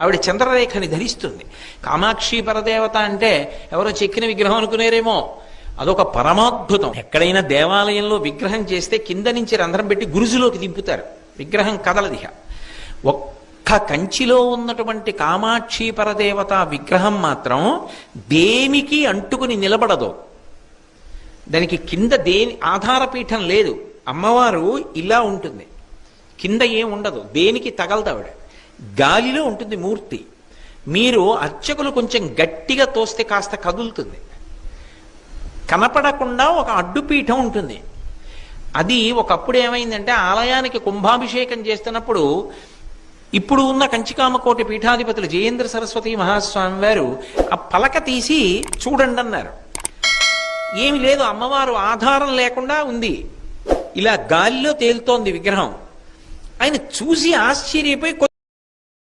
ఆవిడ చంద్రరేఖని ధరిస్తుంది. కామాక్షి పరదేవత అంటే ఎవరో చెక్కిన విగ్రహం అనుకునేరేమో. అదొక పరమాద్భుతం. ఎక్కడైనా దేవాలయంలో విగ్రహం చేస్తే కింద నుంచి రంధ్రం పెట్టి గురుజులోకి దింపుతారు. విగ్రహం కదలదిహ. ఒక్క కంచిలో ఉన్నటువంటి కామాక్షి పరదేవత విగ్రహం మాత్రం దేనికి అంటుకుని నిలబడదు. దానికి కింద దేని ఆధారపీఠం లేదు. అమ్మవారు ఇలా ఉంటుంది. కింద ఏం ఉండదు. దేనికి తగలదావిడ గాలిలో ఉంటుంది మూర్తి. మీరు అర్చకులు కొంచెం గట్టిగా తోస్తే కాస్త కదులుతుంది. కనపడకుండా ఒక అడ్డుపీఠం ఉంటుంది. అది ఒకప్పుడు ఏమైందంటే ఆలయానికి కుంభాభిషేకం చేస్తున్నప్పుడు ఇప్పుడు ఉన్న కంచికామకోటి పీఠాధిపతులు జయేంద్ర సరస్వతి మహాస్వామి వారు ఆ పలక తీసి చూడండి అన్నారు. ఏమి లేదు అమ్మవారు ఆధారం లేకుండా ఉంది. ఇలా గాలిలో తేలుతోంది విగ్రహం. ఆయన చూసి ఆశ్చర్యపోయి